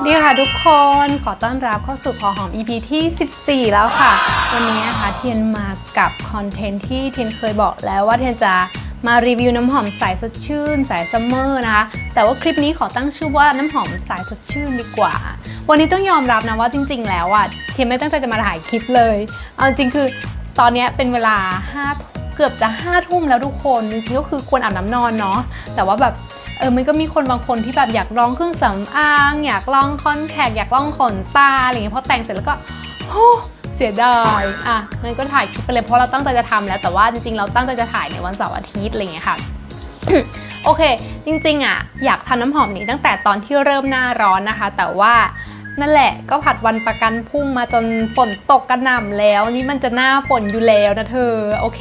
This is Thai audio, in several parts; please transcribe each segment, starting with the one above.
วัสดีค่ะทุกคนขอต้อนรับเข้าสู่พอหอม EP ที่ 14 แล้วค่ะ วันนี้นะคะเทียนมากับคอนเทนต์ที่เทียนเคยบอกแล้วว่าเทียนจะมารีวิวน้ำหอมสายสดชื่น สายซัมเมอร์นะคะ แต่ว่าคลิปนี้ขอตั้งชื่อว่าน้ำหอมสายสดชื่นดีกว่า วันนี้ต้องยอมรับนะว่าจริง ๆ แล้วอะเทียนไม่ตั้งใจจะมาถ่ายคลิปเลยเอาจริงคือตอนนี้เป็นเวลา5เกือบจะ5ทุ่มแล้วทุกคนจริงๆก็คือควรอาบน้ำนอนเนาะแต่ว่าแบบ เออมันก็มีคนบางคนที่แบบอยากลองเครื่องสำอางอยากลองคอนแทคอยากลองขนตาอะไรเงี้ยพอแต่งเสร็จแล้วก็โอ้เสียดายอะงั้นก็ถ่ายคลิปไปเลยเพราะเราตั้งใจจะทำแล้วแต่ว่าจริงๆเราตั้งใจจะถ่ายในวันเสาร์อาทิตย์อะไรเงี้ยค่ะโอเค จริงๆอะอยากทำน้ำหอมนี้ตั้งแต่ตอนที่เริ่มหน้าร้อนนะคะ แต่ว่านั่นแหละก็ผัดวันประกันพรุ่งมาจนฝนตกกระหน่ำแล้ว นี่มันจะหน้าฝนอยู่แล้วนะเธอโอเค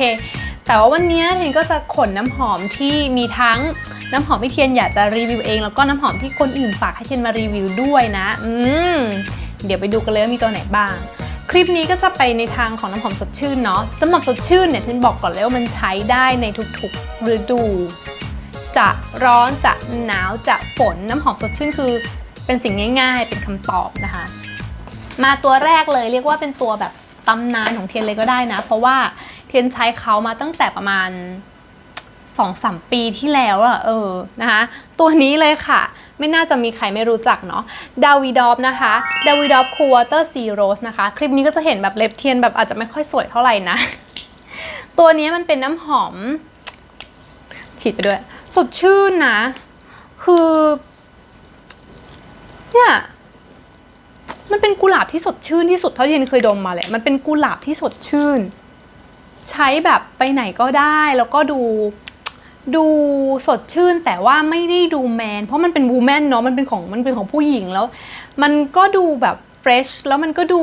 แต่ว่าวันนี้เทนก็จะขนน้ำหอมที่มีทั้ง น้ำหอมที่เทียนอยากจะรีวิวเอง แล้วก็น้ำหอมที่คนอื่นฝากให้เทียนมารีวิวด้วยนะ อืมเดี๋ยวไปดูกันเลยว่ามีตัวไหนบ้าง คลิปนี้ก็จะไปในทางของน้ำหอมสดชื่นเนาะสำหรับสดชื่นเนี่ยเทนบอกก่อนเลยว่ามันใช้ได้ในทุกๆฤดู จะร้อนจะหนาวจะฝนน้ำหอมสดชื่นคือ เป็นสิ่งง่าย ๆ เป็นคำตอบนะคะ มาตัวแรกเลยเรียกว่าเป็นตัวแบบตำนานของเทียนเลยก็ได้นะ เพราะว่าเทียนใช้เขามาตั้งแต่ประมาณ 2องสมปีที่แล้วอะเออนะคะตัวนี้เลยค่ะ ไม่น่าจะมีใครไม่รู้จักเนาะดาวิดอฟนะคะดาวิดอฟคูวเตอร์ซีโรสนะคะ คลิปนี้ก็จะเห็นแบบเล็บเทียนแบบอาจจะไม่ค่อยสวยเท่าไหร่นะ ตัวนี้มันเป็นน้ำหอม ฉีดไปด้วย สดชื่นนะ คือ เนี่ยมันเป็นกุหลาบที่สดชื่นที่สุดเท่าที่เทียนเคยดมมาเลยมันเป็นกุหลาบที่สดชื่น ใช้แบบไปไหนก็ได้แล้วก็ดู ดูสดชื่นแต่ว่าไม่ได้ดูแมน เพราะมันเป็นวูแมนเนาะมันเป็นของมันเป็นของผู้หญิงแล้ว มันก็ดูแบบเฟรชแล้วมันก็ดู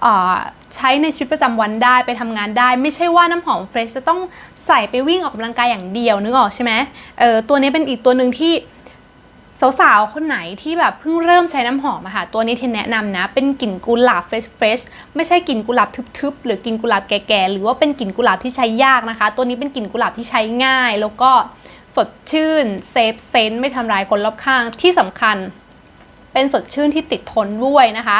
เอ่อใช้ในชีวิตประจำวันได้ไปทำงานได้ ไม่ใช่ว่าน้ำหอมเฟรชจะต้องใส่ไปวิ่งออกกำลังกายอย่างเดียวนึกออกใช่ไหมเออตัวนี้เป็นอีกตัวหนึ่งที่ สาวๆ คนไหนที่แบบเพิ่งเริ่มใช้น้ำหอมอะค่ะ ตัวนี้เทนแนะนำนะ เป็นกลิ่นกุหลาบเฟรชเฟรชไม่ใช่กลิ่นกุหลาบทึบๆ หรือกลิ่นกุหลาบแก่ๆ หรือว่าเป็นกลิ่นกุหลาบที่ใช้ยากนะคะ ตัวนี้เป็นกลิ่นกุหลาบที่ใช้ง่าย แล้วก็สดชื่น เซฟเซนต์ไม่ทำร้ายคนรอบข้างที่สำคัญ เป็นสดชื่นที่ติดทนด้วยนะคะ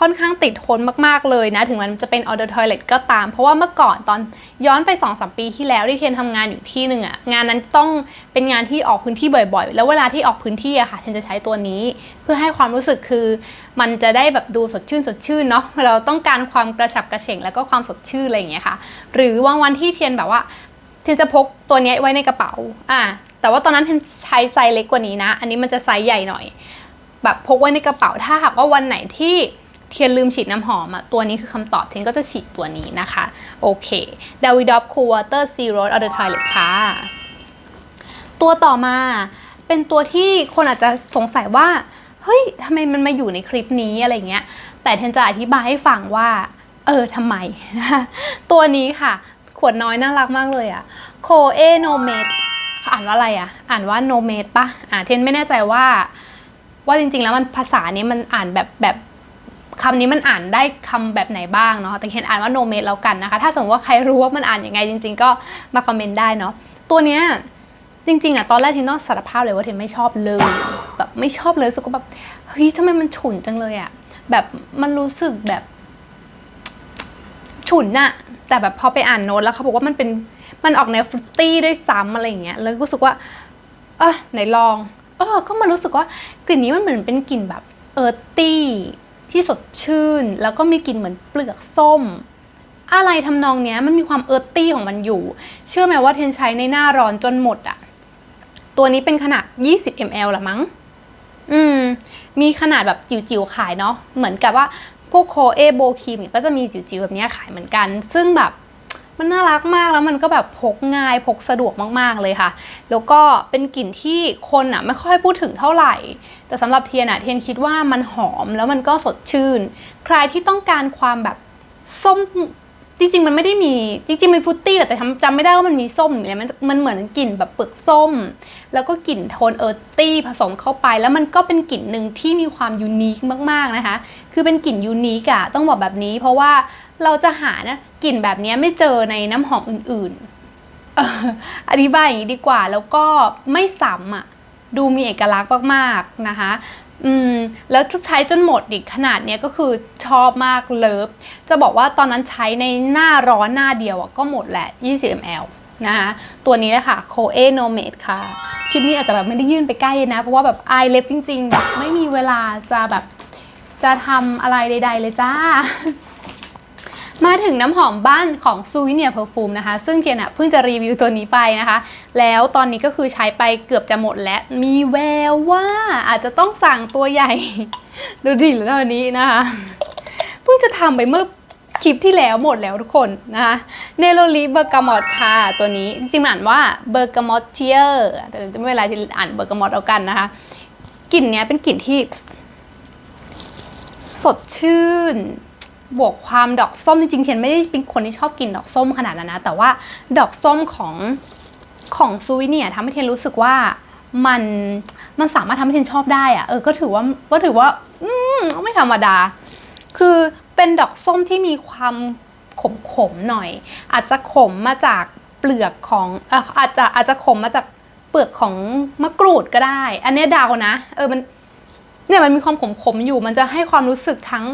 ค่อนข้างติดทนมากๆเลยนะ ถึงมันจะเป็น Order Toilet ก็ตาม เพราะว่าเมื่อก่อนตอนย้อนไป2อสปีที่แล้วที่เทียนทำงานอยู่ที่หนึ่งอะงานนั้นต้องเป็นงานที่ออกพื้นที่บ่อยๆ แล้วเวลาที่ออกพื้นที่อะค่ะเทียนจะใช้ตัวนี้ เพื่อให้ความรู้สึกคือ มันจะได้แบบดูสดชื่นสดชื่นเนาะเราต้องการความกระฉับกระเฉงแล้วก็ความสดชื่นอะไรอย่างเงี้ยค่ะ หรือวางวันที่เทียนแบบว่าเทียนจะพกตัวนี้ไว้ในกระเป๋า อ่า แต่ว่าตอนนั้นเทียนใช้ไซส์เล็กกว่านี้นะ อันนี้มันจะไซส์ใหญ่หน่อย แบบพกไว้ในกระเป๋าถ้าหากว่าวันไหนที่เทียนลืมฉีดน้ำหอมอะตัวนี้คือคำตอบเทียนก็จะฉีดตัวนี้นะคะ โอเค d a v i d o f Cool Water Zero o the Toilet ค่ะ ตัวต่อมาเป็นตัวที่คนอาจจะสงสัยว่า เฮ้ยทำไมมันมาอยู่ในคลิปนี้อะไรเงี้ย แต่เทนจะอธิบายให้ฟังว่า เออทำไมนะตัวนี้ค่ะ ขวดน้อยน่ารักมากเลยอะโคเอโนเมดอ่านว่าอะไรอะ อ่านว่าโนเมดปะอ่าเทนไม่แน่ใจว่า ว่าจริง ๆ แล้วมันภาษานี้มันอ่านแบบแบบคำนี้มันอ่านได้คำแบบไหนบ้างเนาะแต่เขียนอ่านว่า no made แล้วกันนะคะ ถ้าสมมติว่าใครรู้ว่ามันอ่านยังไงจริง ๆ ก็มาคอมเมนต์ได้เนาะตัวเนี้ยจริงๆอะตอนแรกเทนต้องสารภาพเลยว่าเทนไม่ชอบเลยแบบไม่ชอบเลยรู้สึกว่าแบบเฮ้ยทำไมมันฉุนจังเลยอะแบบมันรู้สึกแบบ ฉุนอะแต่แบบพอไปอ่านโน้ตแล้วเขาบอกว่ามันเป็นมันออกแนวฟรุตตี้ด้วยซ้ำอะไรอย่างเงี้ยแล้วรู้สึกว่า เออไหนลอง เออ ก็มารู้สึกว่ากลิ่นนี้มันเหมือนเป็นกลิ่นแบบเออร์ตี้ที่สดชื่น แล้วก็มีกลิ่นเหมือนเปลือกส้ม อะไรทำนองเนี้ยมันมีความเออร์ตี้ของมันอยู่ เชื่อไหมว่าเทนใช้ในหน้าร้อนจนหมดอะตัวนี้เป็นขนาด 20 ml ละมั้ง อืม มีขนาดแบบจิ๋วๆขายเนาะ เหมือนกับว่าพวกโคเอโบครีมเนี่ยก็จะมีจิ๋วๆแบบนี้ขายเหมือนกัน ซึ่งแบบ มันน่ารักมากแล้วมันก็แบบพกง่ายพกสะดวกมากๆเลยค่ะ แล้วก็เป็นกลิ่นที่คนอะไม่ค่อยพูดถึงเท่าไหร่ แต่สำหรับเทียนอะเทียนคิดว่ามันหอมแล้วมันก็สดชื่น ใครที่ต้องการความแบบส้มจริงๆมันไม่ได้มีจริงๆมีฟรุตตี้แต่จำไม่ได้ว่ามันมีส้มหรืออะไรมันมันเหมือนกลิ่นแบบเปลือกส้ม แล้วก็กลิ่นโทนเออร์ตี้ผสมเข้าไป แล้วมันก็เป็นกลิ่นหนึ่งที่มีความยูนิคมากๆนะคะ คือเป็นกลิ่นยูนิคอะต้องบอกแบบนี้ เพราะว่า เราจะหานะกลิ่นแบบนี้ไม่เจอในน้ำหอมอื่นๆออธิบายอย่างนี้ดีกว่าแล้วก็ไม่ซ้ำอะดูมีเอกลักษณ์มากๆนะคะอืมแล้วใช้จนหมดอีกขนาดเนี้ยก็คือชอบมากเลิฟจะบอกว่าตอนนั้นใช้ในหน้าร้อนหน้าเดียวอะก็หมดแหละ 20 ml นะคะตัวนี้เลยค่ะ c o e No Mate ค่ะคลิปนี้อาจจะแบบไม่ได้ยื่นไปใกล้นะ เพราะว่าแบบอายเล็บจริงๆแบบไม่มีเวลาจะแบบจะทำอะไรใด ๆ เลยจ้า มาถึงน้ำหอมบ้านของซูวิเนียเพอร์ฟูมนะคะ ซึ่งเทียนอะเพิ่งจะรีวิวตัวนี้ไปนะคะ แล้วตอนนี้ก็คือใช้ไปเกือบจะหมดแล้ว มีแววว่าอาจจะต้องสั่งตัวใหญ่ ดูดิแล้วตอนนี้นะคะ เพิ่งจะทำไปเมื่อคลิปที่แล้วหมดแล้วทุกคนนะคะเนโรลีเบอร์กามอตค่ะตัวนี้ จริงๆอ่านว่าเบอร์กามอตเชียร์แต่จะไม่เป็นไรที่อ่านเบอร์กามอตเอากันนะคะกลิ่นเนี้ยเป็นกลิ่นที่ สดชื่น บวกความดอกส้มจริงๆเทียนไม่ได้เป็นคนที่ชอบกินดอกส้มขนาดนั้นนะ แต่ว่าดอกส้มของของซูวิเนี่ยทำให้เทียนรู้สึกว่ามันมันสามารถทำให้เทียนชอบได้อะเออก็ถือว่าก็ถือว่า อืมไม่ธรรมดา คือเป็นดอกส้มที่มีความขมขมๆหน่อย อาจจะขมมาจากเปลือกของเอออาจจะอาจจะขมมาจากเปลือกของมะกรูดก็ได้ อันนี้ดาวนะ เออมัน เนี่ยมันมีความขมขมๆอยู่ มันจะให้ความรู้สึกทั้ง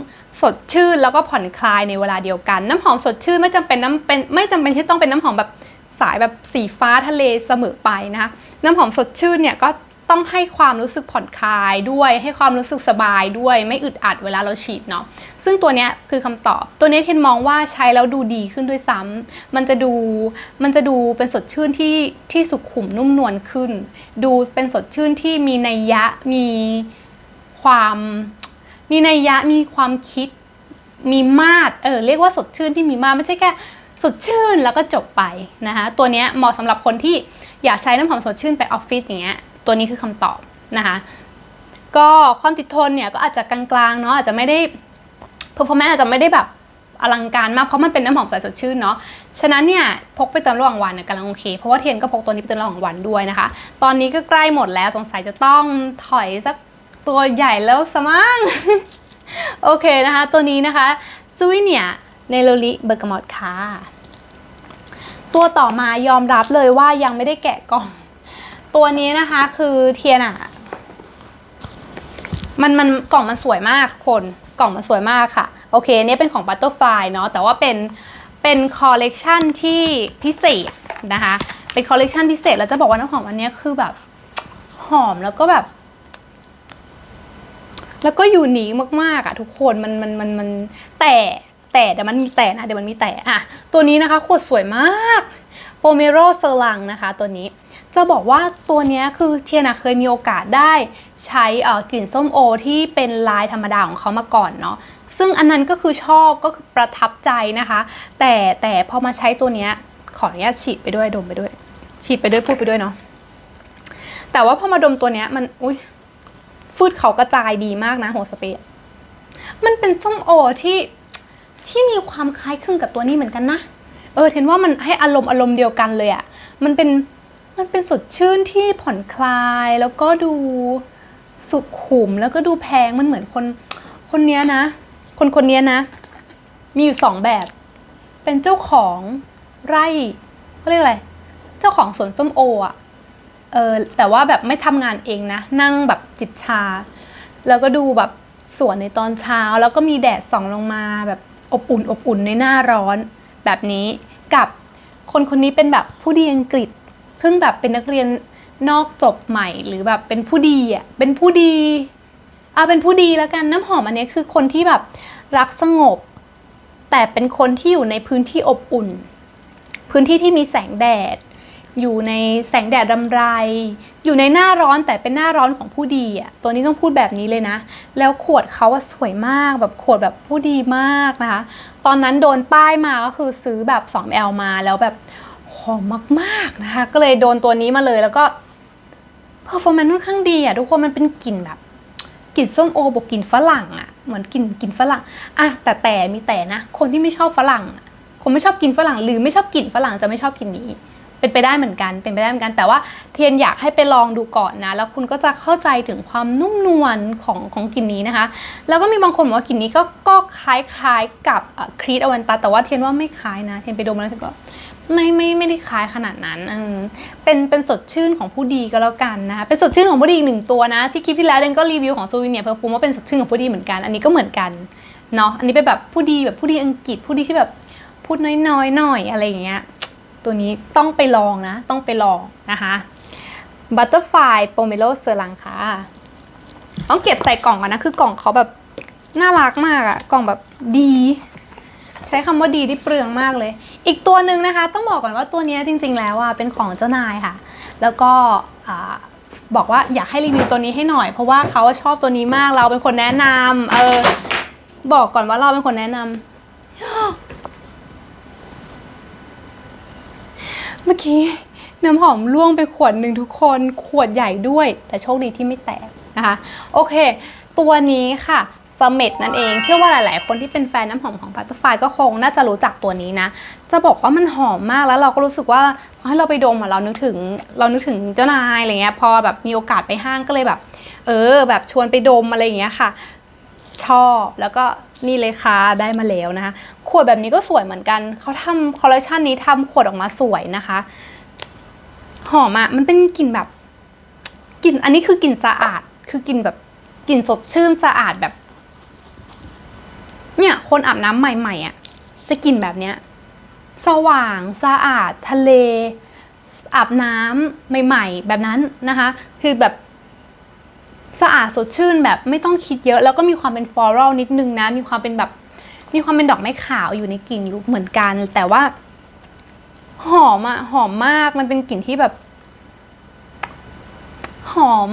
สดชื่นแล้วก็ผ่อนคลายในเวลาเดียวกัน น้ำหอมสดชื่นไม่จำเป็นน้ำเป็นไม่จำเป็นที่ต้องเป็นน้ำหอมแบบสายแบบสีฟ้าทะเลเสมอไปนะคะน้ำหอมสดชื่นเนี่ยก็ต้องให้ความรู้สึกผ่อนคลายด้วย ให้ความรู้สึกสบายด้วย ไม่อึดอัดเวลาเราฉีดเนาะซึ่งตัวเนี้ยคือคำตอบ ตัวนี้เคนมองว่าใช้แล้วดูดีขึ้นด้วยซ้ำมันจะดูมันจะดูเป็นสดชื่นที่ที่สุขุมนุ่มนวลขึ้น ดูเป็นสดชื่นที่มีนัยยะมี ความมีนัยยะมีความคิดมีมาดเออเรียกว่าสดชื่นที่มีมาไม่ใช่แค่สดชื่นแล้วก็จบไปนะคะตัวนี้เหมาะสำหรับคนที่อยากใช้น้ำหอมสดชื่นไปออฟฟิศอย่างเงี้ยตัวนี้คือคำตอบนะคะก็ความติดทนเนี่ยก็อาจจะกลางๆเนาะอาจจะไม่ได้ performance อาจจะไม่ได้แบบอลังการมากเพราะมันเป็นน้ำหอมสายสดชื่นเนาะ ฉะนั้นเนี่ยพกไปเติมระหว่างวันเนี่ยกำลังโอเค เพราะว่าเทียนก็พกตัวนี้ไปเติมระหว่างวันด้วยนะคะ ตอนนี้ก็ใกล้หมดแล้วสงสัยจะต้องถอยสัก ตัวใหญ่แล้วสมั้งโอเคนะคะ ตัวนี้นะคะซูวิเนียเนโรลิเบอร์กามอตค่ะ ตัวต่อมายอมรับเลยว่ายังไม่ได้แกะกล่อง ตัวนี้นะคะคือเทียนอะมันมันกล่องมันสวยมากคนกล่องมันสวยมากค่ะ โอเคอันนี้เป็นของ Butterfly เนาะแต่ว่าเป็นเป็นคอลเลกชันที่พิเศษนะคะ เป็นคอลเลกชันพิเศษ แล้วจะบอกว่าน้ำหอมอันนี้คือแบบหอมแล้วก็แบบ แล้วก็อยู่หนิคมากๆอะทุกคนมันมันมันมันแต่แต่เดี๋ยวมันมีแต่นะเดี๋ยวมันมีแต่อะตัวนี้นะคะขวดสวยมากโปเมโรเซรังนะคะตัวนี้จะบอกว่าตัวนี้คือเทียนะเคยมีโอกาสได้ใช้อ่อกลิ่นส้มโอที่เป็นลายธรรมดาของเขามาก่อนเนาะซึ่งอันนั้นก็คือชอบก็คือประทับใจนะคะ แต่แต่พอมาใช้ตัวเนี้ยขออนุญาตฉีดไปด้วยดมไปด้วย ฉีดไปด้วยพูดไปด้วยเนาะแต่ว่าพอมาดมตัวเนี้ยมันอุ้ย ฟืดเขากระจายดีมากนะโฮสเปรย์มันเป็นส้มโอที่ที่มีความคล้ายคลึงกับตัวนี้เหมือนกันนะ เออเห็นว่ามันให้อารมณ์อารมณ์เดียวกันเลยอะ่ะ มันเป็นมันเป็นสดชื่นที่ผ่อนคลายแล้วก็ดูสุขุมแล้วก็ดูแพงมันเหมือนคนคนเนี้ยนะ คนคนเนี้ยนะ มีอยู่สองแบบ เป็นเจ้าของไร่เขาเรียกอะไร เจ้าของสวนส้มโออะ่ะ เออแต่ว่าแบบไม่ทำงานเองนะ นั่งแบบจิบชา แล้วก็ดูแบบสวนในตอนเช้า แล้วก็มีแดดส่องลงมาแบบอบอุ่นอบอุ่นในหน้าร้อน แบบนี้กับคนคนนี้เป็นแบบผู้ดีอังกฤษเพิ่งแบบเป็นนักเรียนนอกจบใหม่หรือแบบเป็นผู้ดีอะเป็นผู้ดีเอะเป็นผู้ดีแล้วกันน้ำหอมอันนี้คือคนที่แบบรักสงบ แต่เป็นคนที่อยู่ในพื้นที่อบอุ่น พื้นที่ที่มีแสงแดด อยู่ในแสงแดดรำไร อยู่ในหน้าร้อนแต่เป็นหน้าร้อนของผู้ดีอะตัวนี้ต้องพูดแบบนี้เลยนะ แล้วขวดเขาอะสวยมากแบบขวดแบบผู้ดีมากนะคะ ตอนนั้นโดนป้ายมาก็คือซื้อแบบ 2L มาแล้วแบบหอมมากๆนะคะ ก็เลยโดนตัวนี้มาเลยแล้วก็เพอร์ฟอร์แมนซ์ค่อนข้างดีอะทุกคนมันเป็นกลิ่นแบบกลิ่นส้มโอบวกกลิ่นฝรั่งอะเหมือนกลิ่นกลิ่นฝรั่งอะแต่แต่มีแต่นะ คนที่ไม่ชอบฝรั่งคนไม่ชอบกินฝรั่งหรือไม่ชอบกลิ่นฝรั่งจะไม่ชอบกลิ่นนี้ เป็นไปได้เหมือนกัน เป็นไปได้เหมือนกัน แต่ว่าเทียนอยากให้ไปลองดูก่อนนะ แล้วคุณก็จะเข้าใจถึงความนุ่มนวลของของกลิ่นนี้นะคะ แล้วก็มีบางคนบอกว่ากลิ่นนี้ก็ก็คล้ายๆกับครีดอวันตา แต่ว่าเทียนว่าไม่คล้ายนะ เทียนไปดมแล้วเทียนก็ไม่ไม่ไม่ได้คล้ายขนาดนั้นเป็นเป็นสดชื่นของผู้ดีก็แล้วกันนะคะ เป็นสดชื่นของผู้ดีอีกหนึ่งตัวนะ ที่คลิปที่แล้วเดนก็รีวิวของซูวิเนียเพอร์ฟูมว่าเป็นสดชื่นของผู้ดีเหมือนกัน อันนี้ก็เหมือนกันเนาะ อันนี้เป็นแบบผู้ดีแบบผู้ดีอังกฤษผู้ดีที่แบบพูดน้อยๆหน่อยอะไรอย่างเงี้ย ตัวนี้ต้องไปลองนะ ต้องไปลองนะคะบัตเตอร์ไฟโปเมโลเซรังค่ะ ต้องเก็บใส่กล่องก่อนนะ คือกล่องเขาแบบน่ารักมากอะกล่องแบบดี ใช้คำว่าดีที่เปลืองมากเลย อีกตัวหนึ่งนะคะ ต้องบอกก่อนว่าตัวนี้จริง ๆ แล้วอะเป็นของเจ้านายค่ะ แล้วก็บอกว่าอยากให้รีวิวตัวนี้ให้หน่อย เพราะว่าเขาชอบตัวนี้มากเราเป็นคนแนะนำเออบอกก่อนว่าเราเป็นคนแนะนำ เมื่อกี้น้ำหอมล่วงไปขวดหนึ่งทุกคนขวดใหญ่ด้วย แต่โชคดีที่ไม่แตกนะคะ โอเค ตัวนี้ค่ะสเมดนั่นเอง เชื่อว่าหลาย ๆ คนที่เป็นแฟนน้ำหอมของบัตเตอร์ไฟก็คงน่าจะรู้จักตัวนี้นะ จะบอกว่ามันหอมมากแล้วเราก็รู้สึกว่าให้เราไปดมอะเรานึกถึงเรานึกถึงเจ้านายอะไรเงี้ยพอแบบมีโอกาสไปห้างก็เลยแบบ เออ แบบชวนไปดมอะไรอย่างเงี้ยค่ะ ชอบแล้วก็นี่เลยค่ะได้มาแล้วนะคะขวดแบบนี้ก็สวยเหมือนกันเขาทำคอลเลคชันนี้ทำขวดออกมาสวยนะคะ หอมอะมันเป็นกลิ่นแบบกลิ่นอันนี้คือกลิ่นสะอาด คือกลิ่นแบบกลิ่นสดชื่นสะอาดแบบ เนี่ย คนอาบน้ำใหม่ๆอะจะกลิ่นแบบเนี้ย สว่างสะอาด ทะเลอาบน้ำใหม่ ๆ แบบนั้นนะคะ คือแบบ สะอาดสดชื่นแบบไม่ต้องคิดเยอะ แล้วก็มีความเป็นฟลอรัลนิดนึงนะ มีความเป็นแบบมีความเป็นดอกไม้ขาวอยู่ในกลิ่นอยู่เหมือนกัน แต่ว่า หอมอะหอมมากมันเป็นกลิ่นที่แบบ หอม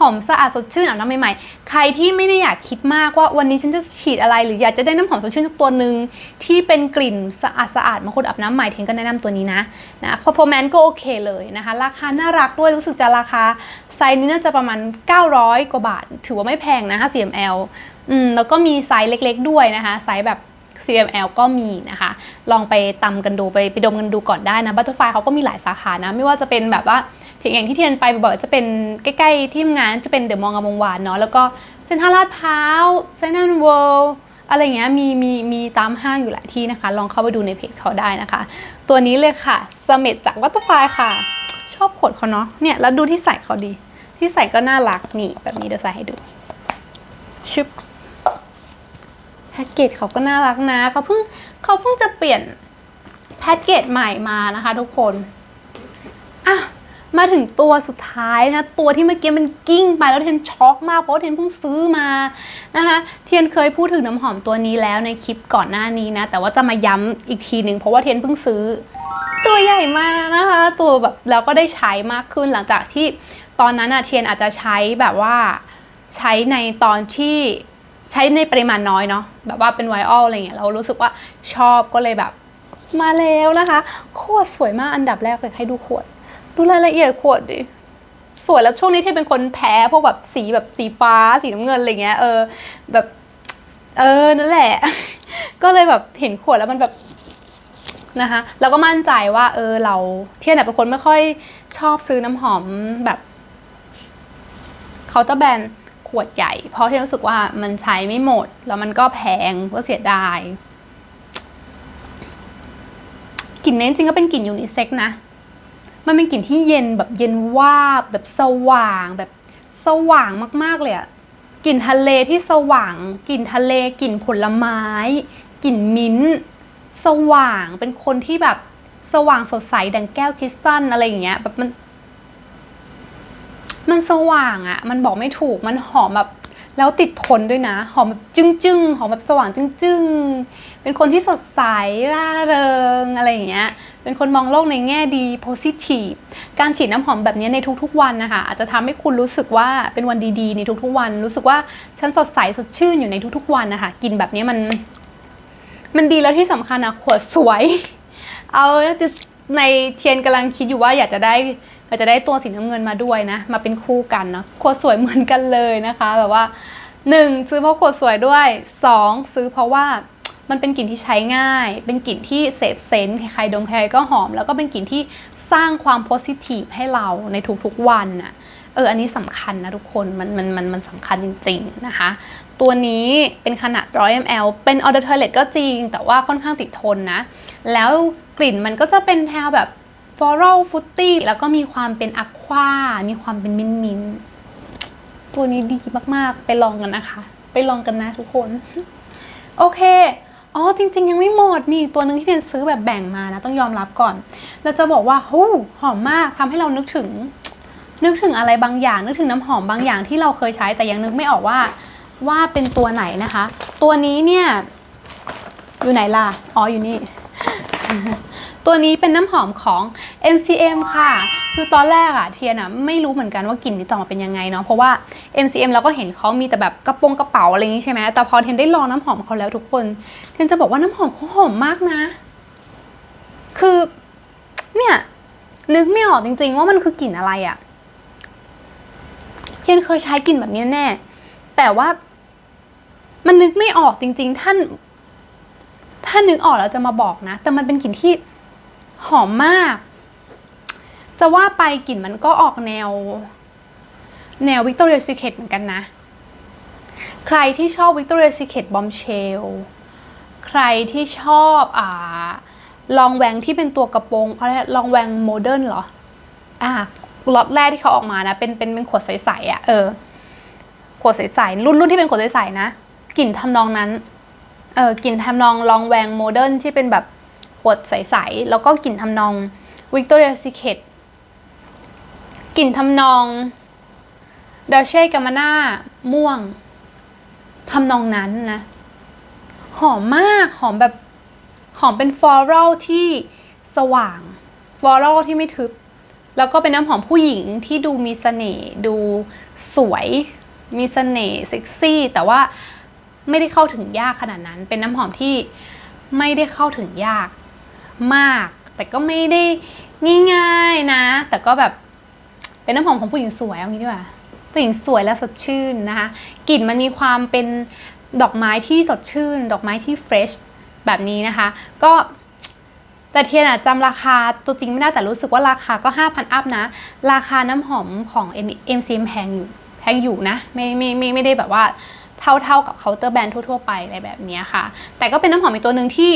หอมสะอาดสดชื่นอาบน้ำใหม่ๆ ใครที่ไม่ได้อยากคิดมากว่าวันนี้ฉันจะฉีดอะไร หรืออยากจะได้น้ำหอมสดชื่นสักตัวหนึ่งที่เป็นกลิ่นสะอาดสะอาดๆบางคนอาบน้ำใหม่เทนก็แนะนำตัวนี้นะนะ performance ก็โอเคเลยนะคะ ราคาน่ารักด้วยรู้สึกจะราคาไซส์นี้น่าจะประมาณ 900 กว่าบาท ถือว่าไม่แพงนะ 5 ml อืมแล้วก็มีไซส์เล็กๆ ด้วยนะคะไซส์แบบ CML ก็มีนะคะ ลองไปตำกันดูไปไปดมกันดูก่อนได้นะบัตเตอร์ไฟเขาก็มีหลายสาขานะ ไม่ว่าจะเป็นแบบว่า อย่างที่เทียนไปบ่อยๆจะเป็นใกล้ๆที่ทำงานจะเป็นเดอะมองกับวงวานเนาะแล้วก็เซ็นทรัลลาดพร้าวเซ็นทรัลเวิลด์อะไรเงี้ยมีมีมีตามห้างอยู่หลายที่นะคะ ลองเข้าไปดูในเพจเขาได้นะคะ ตัวนี้เลยค่ะสเมดจากบัตเตอร์ไฟค่ะ ชอบขวดเขาเนาะเนี่ยแล้วดูที่ใส่เขาดี ที่ใส่ก็น่ารักนี่แบบนี้เดี๋ยวใส่ให้ดูชึบแพ็กเกจเขาก็น่ารักนะเขาเพิ่งเขาเพิ่งจะเปลี่ยนแพ็กเกจใหม่มานะคะทุกคนอะ มาถึงตัวสุดท้ายนะตัวที่เมื่อกี้มันกิ้งไปแล้วเทนช็อกมากเพราะว่าเทนเพิ่งซื้อมานะคะเทียนเคยพูดถึงน้ำหอมตัวนี้แล้วในคลิปก่อนหน้านี้นะ แต่ว่าจะมาย้ำอีกทีหนึ่งเพราะว่าเทียนเพิ่งซื้อ ตัวใหญ่มากนะคะ ตัวแบบแล้วก็ได้ใช้มากขึ้นหลังจากที่ตอนนั้นอะเทียนอาจจะใช้แบบว่าใช้ในตอนที่ใช้ในปริมาณน้อยเนาะแบบว่าเป็นไวรัลอะไรเงี้ยเรารู้สึกว่าชอบก็เลยแบบมาแล้วนะคะ ขวดสวยมากอันดับแรกเลยให้ดูขวด ดูรายละเอียดขวดดิสวยแล้วช่วงนี้ที่เป็นคนแพ้พวกแบบสีแบบสีฟ้าสีน้ำเงินอะไรเงี้ยเออแบบเออนั่นแหละ ก็เลยแบบเห็นขวดแล้วมันแบบนะคะแล้วก็มั่นใจว่า เออเราเทียนเนี่ยเป็นคนไม่ค่อยชอบซื้อน้ำหอมแบบเคาน์เตอร์แบรนด์ขวดใหญ่ เพราะที่รู้สึกว่ามันใช้ไม่หมด แล้วมันก็แพงก็เสียดายกลิ่นเน้นจริงก็เป็นกลิ่นยูนิเซ็กนะ มันเป็นกลิ่นที่เย็นแบบเย็นวาบแบบสว่างแบบสว่างมากๆเลยอะกลิ่นทะเลที่สว่างกลิ่นทะเลกลิ่นผลไม้กลิ่นมิ้นท์สว่างเป็นคนที่แบบสว่างสดใสดังแก้วคริสตัลอะไรอย่างเงี้ย แบบมัน มันสว่างอะมันบอกไม่ถูกมันหอมแบบแล้วติดทนด้วยนะ หอมแบบจึ้งๆหอมแบบสว่างจึ้งๆเป็นคนที่สดใสร่าเริงอะไรอย่างเงี้ย เป็นคนมองโลกในแง่ดี positive การฉีดน้ำหอมแบบนี้ในทุกๆวันนะคะอาจจะทำให้คุณรู้สึกว่าเป็นวันดีๆ ในทุกๆวัน รู้สึกว่าฉันสดใสสดชื่นอยู่ในทุกๆวันนะคะกินแบบนี้มัน มันดีแล้วที่สำคัญอะขวดสวย เอาในเทียนกำลังคิดอยู่ว่าอยากจะได้อยากจะได้ตัวสีน้ำเงินมาด้วยนะ มาเป็นคู่กันเนาะขวดสวยเหมือนกันเลยนะคะ แบบว่าหนึ่งซื้อเพราะขวดสวยด้วยสองซื้อเพราะว่า มันเป็นกลิ่นที่ใช้ง่าย เป็นกลิ่นที่เสพเซนส์ใครดมใครก็หอม แล้วก็เป็นกลิ่นที่สร้างความโพสิทีฟให้เราในทุกๆวันน่ะเอออันนี้สำคัญนะทุกคนมันมันมันมันสำคัญจริง ๆ นะคะ ตัวนี้เป็นขนาด 100 ml เป็น Order Toilet ก็จริง แต่ว่าค่อนข้างติดทนนะ แล้วกลิ่นมันก็จะเป็นแนวแบบ floral fruity แล้วก็มีความเป็นอะควา มีความเป็นมินมินท์ตัวนี้ดีมาก ๆ ไปลองกันนะคะ ไปลองกันนะทุกคน โอเค อ๋อจริง ๆ ยังไม่หมดมีอีกตัวหนึ่งที่เทนซื้อแบบแบ่งมานะ ต้องยอมรับก่อนเราจะบอกว่าหูหอมมากทำให้เรานึกถึง นึกถึงอะไรบางอย่าง นึกถึงน้ำหอมบางอย่างที่เราเคยใช้แต่ยังนึกไม่ออกว่าว่าเป็นตัวไหนนะคะ ตัวนี้เนี่ย อยู่ไหนล่ะ อ๋ออยู่นี่ ตัวนี้เป็นน้ำหอมของ MCM ค่ะ คือตอนแรกอะเทียนอะไม่รู้เหมือนกันว่ากลิ่นนี้จะอมาเป็นยังไงเนาะเพราะว่า MCM เราก็เห็นเขามีแต่แบบกระโปรงกระเป๋าอะไรอย่างงี้ใช่ไหมแต่พอเทียนได้ลองน้ำหอมเขาแล้วทุกคนเทียนจะบอกว่าน้ำหอมเขาหอมมากนะ คือเนี่ยนึกไม่ออกจริง ๆ ว่ามันคือกลิ่นอะไรอะเทียนเคยใช้กลิ่นแบบนี้แน่ แต่ว่ามันนึกไม่ออกจริง ๆ ท่าน ถ้านึกออกแล้วจะมาบอกนะ แต่มันเป็นกลิ่นที่ หอมมาก จะว่าไปกลิ่นมันก็ออกแนว แนว Victoria's Secret เหมือนกันนะ ใครที่ชอบ Victoria's Secret Bombshell ใครที่ชอบอ่าลองแวงที่เป็นตัวกระโปรงอะไรลองแวงโมเดิร์นเหรอ อ่าล็อตแรกที่เขาออกมานะ เป็นเป็นเป็นขวดใสๆอะ่ะ เออ ขวดใสๆรุ่นรุ่นที่เป็นขวดใสๆนะ กลิ่นทำนองนั้น เออกลิ่นทำนองลองแวงโมเดิร์นที่เป็นแบบ ขวดใส ๆ แล้วก็กลิ่นทำนอง Victoria's Secret กลิ่นทำนองดอเช่กามาน่าม่วงทำนองนั้นนะ หอมมากหอมแบบหอมเป็นฟลอรัลที่สว่างฟลอรัลที่ไม่ทึบ แล้วก็เป็นน้ำหอมผู้หญิงที่ดูมีเสน่ห์ดูสวย มีเสน่ห์เซ็กซี่ แต่ว่าไม่ได้เข้าถึงยากขนาดนั้น เป็นน้ำหอมที่ไม่ได้เข้าถึงยาก มาก แต่ก็ไม่ได้ง่ายๆนะ แต่ก็แบบเป็นน้ำหอมของผู้หญิงสวยเอางี้ดีกว่าผู้หญิงสวยและสดชื่นนะคะกลิ่นมันมีความเป็นดอกไม้ที่สดชื่น ดอกไม้ที่เฟรชแบบนี้นะคะ ก็แต่เทียนอะจำราคาตัวจริงไม่ได้แต่รู้สึกว่าราคาก็ 5,000 อัพนะ ราคาน้ำหอมของ MCM แพงอยู่แพงอยู่นะ ไม่ไม่ไม่ไม่ได้แบบว่าเท่าเท่ากับเคาน์เตอร์แบรนด์ทั่วๆไปอะไรแบบนี้ค่ะ แต่ก็เป็นน้ำหอมอีกตัวหนึ่งที่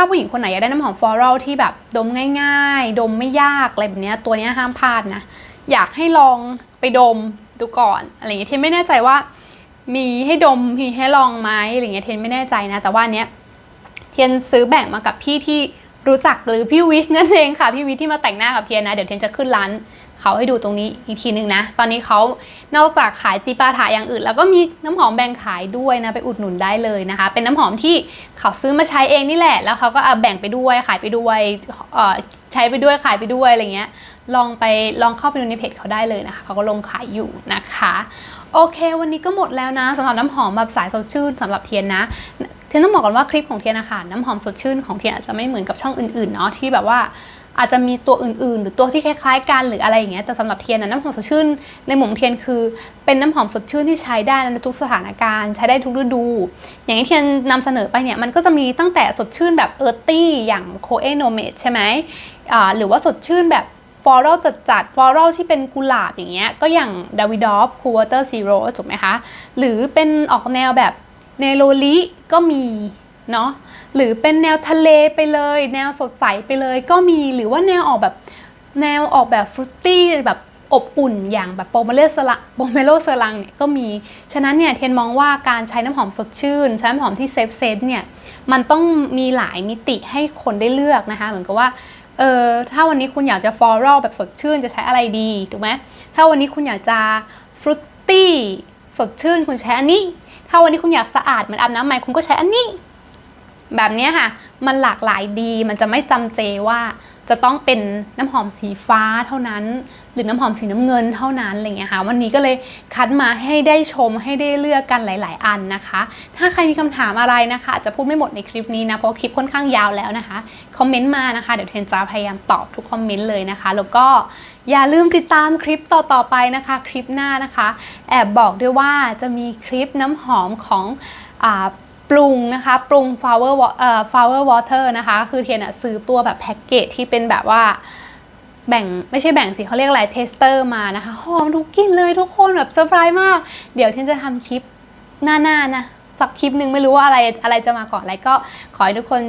ถ้าผู้หญิงคนไหนอยากได้น้ำหอมฟลอรัลที่แบบดมง่ายๆ ดมไม่ยากอะไรแบบเนี้ยตัวเนี้ยห้ามพลาดนะ อยากให้ลองไปดมดูก่อนอะไรอย่างเงี้ยเทนไม่แน่ใจว่า มีให้ดมมีให้ลองไหมอะไรเงี้ยเทนไม่แน่ใจนะ แต่ว่านเนี้ยเทียนซื้อแบ่งมากับพี่ที่รู้จักหรือพี่วิชนั่นเองค่ะพี่วิชที่มาแต่งหน้ากับเทียนนะเดี๋ยวเทียนจะขึ้นร้าน เขาให้ดูตรงนี้อีกทีหนึ่งนะ ตอนนี้เขานอกจากขายจีปาถาอย่างอื่น แล้วก็มีน้ำหอมแบ่งขายด้วยนะไปอุดหนุนได้เลยนะคะ เป็นน้ำหอมที่เขาซื้อมาใช้เองนี่แหละ แล้วเขาก็เอาแบ่งไปด้วยขายไปด้วยใช้ไปด้วยขายไปด้วยอะไรเงี้ย ลองไปลองเข้าไปดูในเพจเขาได้เลยนะคะเขาก็ลงขายอยู่นะคะโอเค วันนี้ก็หมดแล้วนะสำหรับน้ำหอมแบบสายสดชื่นสำหรับเทียนนะเทียนต้องบอกก่อนว่าคลิปของเทียนนะคะน้ำหอมสดชื่นของเทียนอาจจะไม่เหมือนกับช่องอื่นๆเนาะที่แบบว่า อาจจะมีตัวอื่นๆ หรือตัวที่คล้ายๆกันหรืออะไรอย่างเงี้ยแต่สำหรับเทียนนะน้ำหอมสดชื่นในหมุมเทียนคือ เป็นน้ำหอมสดชื่นที่ใช้ได้ในทุกสถานการณ์ใช้ได้ทุกฤดู อย่างที่เทียนนำเสนอไปเนี่ยมันก็จะมีตั้งแต่สดชื่นแบบเออร์ตี้อย่างโคเอโนเมดใช่ไหมหรือว่าสดชื่นแบบฟลอรัลจัดๆฟลอรัลที่เป็นกุหลาบอย่างเงี้ยก็อย่างดาวิดอฟคูวอเตอร์ซีโร่ถูกไหมคะ หรือเป็นออกแนวแบบเนโรลิก็มีเนาะ หรือเป็นแนวทะเลไปเลย แนวสดใสไปเลยก็มีหรือว่าแนวออกแบบแนวออกแบบฟรุตตี้แบบอบอุ่นอย่างแบบโปรเมลเซรังโปรเมโลเซรังเนี่ยก็มี ฉะนั้นเนี่ยเทียนมองว่าการใช้น้ำหอมสดชื่น ใช้น้ำหอมที่เซฟเซนเนี่ยมันต้องมีหลายมิติให้คนได้เลือกนะคะ เหมือนกับว่าเออถ้าวันนี้คุณอยากจะฟลอรัลแบบสดชื่นจะใช้อะไรดีถูกไหมถ้าวันนี้คุณอยากจะฟรุตตี้สดชื่นคุณใช้อันนี้ ถ้าวันนี้คุณอยากสะอาดเหมือนอาบน้ำใหม่คุณก็ใช้อันนี้ แบบนี้ค่ะ มันหลากหลายดี มันจะไม่จำเจว่าจะต้องเป็นน้ำหอมสีฟ้าเท่านั้น หรือน้ำหอมสีน้ำเงินเท่านั้นอะไรเงี้ยค่ะวันนี้ก็เลยคัดมาให้ได้ชมให้ได้เลือกกันหลาย ๆ อันนะคะ ถ้าใครมีคำถามอะไรนะคะอาจจะพูดไม่หมดในคลิปนี้นะเพราะคลิปค่อนข้างยาวแล้วนะคะคอมเมนต์มานะคะเดี๋ยวเทนจะพยายามตอบทุกคอมเมนต์เลยนะคะ แล้วก็อย่าลืมติดตามคลิปต่อ ๆ ไปนะคะ คลิปหน้านะคะ แอบบอกด้วยว่าจะมีคลิปน้ำหอมของอ่า ปรุงนะคะปรุง flower wa- เอ่อ flower water นะคะ คือเทียนอะซื้อตัวแบบแพ็กเกจที่เป็นแบบว่าแบ่งไม่ใช่แบ่งสิเขาเรียกอะไรเทสเตอร์มานะคะหอมทุกกลิ่นเลยทุกคนแบบเซอร์ไพรส์มาก เดี๋ยวเทียนจะทำคลิปหน้าๆนะสักคลิปหนึ่งไม่รู้ว่าอะไรอะไรจะมาก่อนอะไรก็ขอให้ทุกคน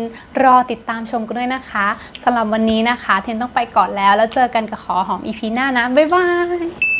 รอติดตามชมกันด้วยนะคะสำหรับวันนี้นะคะ เทนต้องไปก่อนแล้ว แล้วเจอกันกับขอหอมอีพีหน้านะ บ๊ายบาย